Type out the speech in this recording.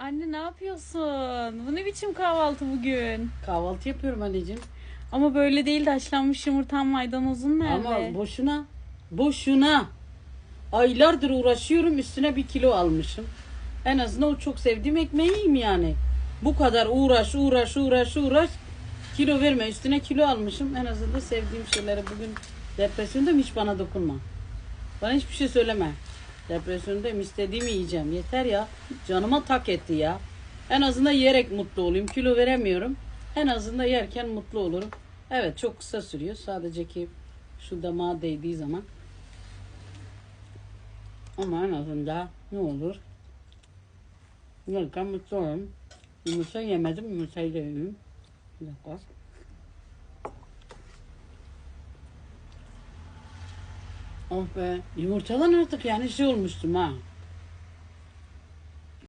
Anne ne yapıyorsun? Bu ne biçim kahvaltı bugün? Kahvaltı yapıyorum anneciğim. Ama böyle değil de haşlanmış yumurtam maydanozun nerede? Ama boşuna, boşuna. Aylardır uğraşıyorum üstüne bir kilo almışım. En azından o çok sevdiğim ekmeği yiyeyim yani. Bu kadar uğraş, uğraş, uğraş, uğraş. Kilo verme üstüne kilo almışım. En azından sevdiğim şeyleri bugün depresyondayım hiç bana dokunma. Bana hiçbir şey söyleme. Depresyondayım istediğimi yiyeceğim. Yeter ya. Canıma tak etti ya. En azından yiyerek mutlu olayım. Kilo veremiyorum. En azından yerken mutlu olurum. Evet çok kısa sürüyor. Sadece ki şu damağa değdiği zaman. Ama en azından ne olur? Yerken mutlu olurum. Yumurta yemedim. Yumurtayı da yiyeyim. Bir dakika. Oh be. Yumurtadan artık yani şey olmuştum ha.